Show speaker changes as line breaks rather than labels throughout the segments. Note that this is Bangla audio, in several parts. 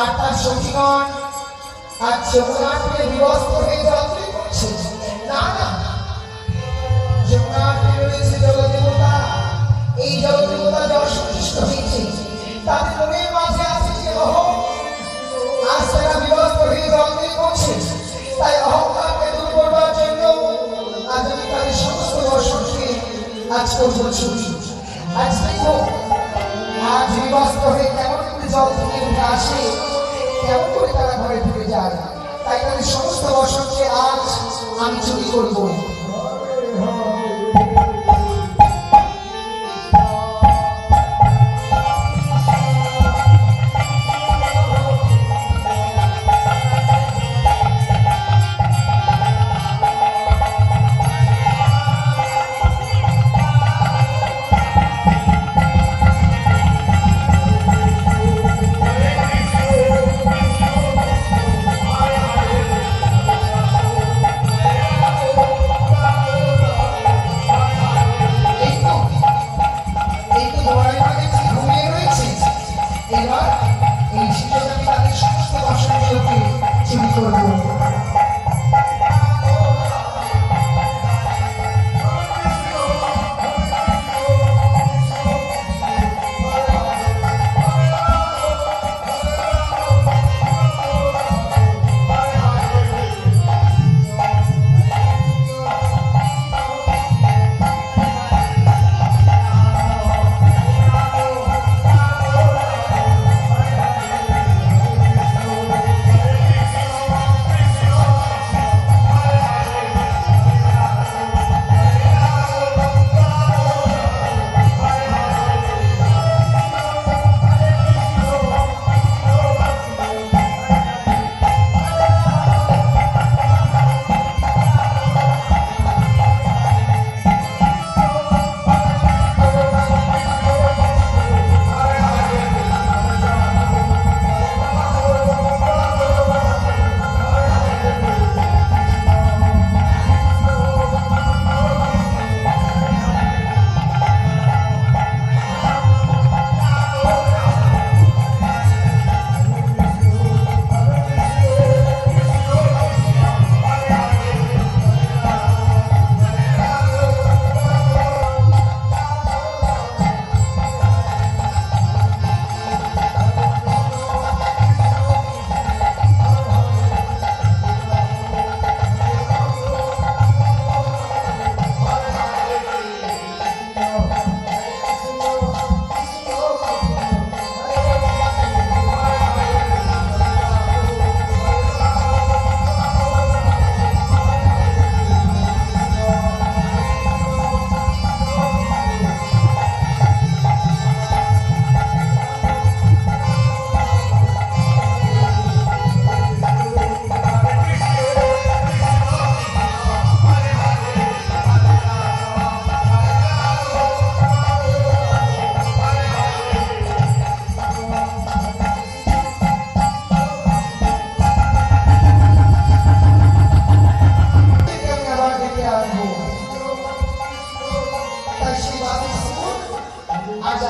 আর তার সখীগণ আজ যমুনাটিকে বিবস্ত হয়ে যাত্রী করছে। না না। যমুনাটি রয়েছে জলদেবতা এই জলদেবতা যে অসন্তুষ্ট হয়েছে, তাদের মনের মাঝে আছে যে আজ তারা বিবস্ত হয়ে যাত্রী করছে, তাই অহংকারকে দূর করবার জন্য আজ আমি তাদের সমস্ত দর্শনকে আজ করব আজ দেখো, আজ বিবস্ত হয়ে কেমন করে জল থেকে উঠে আসে। কেমন করে তারা ঘরে ঢুকে যায়। তাই তাদের সমস্ত বসন্তকে আজ আমি চুরি করব। তাই সেই বাসের সুর আজ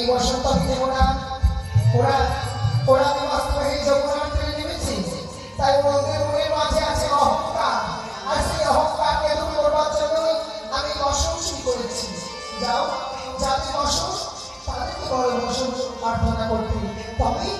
এই আমি দেবো না। ওরা ওরা বিবস্ত্র হয়ে যমুনার তীরে নেমেছে। তাই ওদের মনের মাঝে আছে অহংকার। আর সেই অহংকারকে দূর করবার জন্যই আমি বসন করেছি। যাও, যাতে বসন তাদেরকে বড় বসন প্রার্থনা করতে। তবেই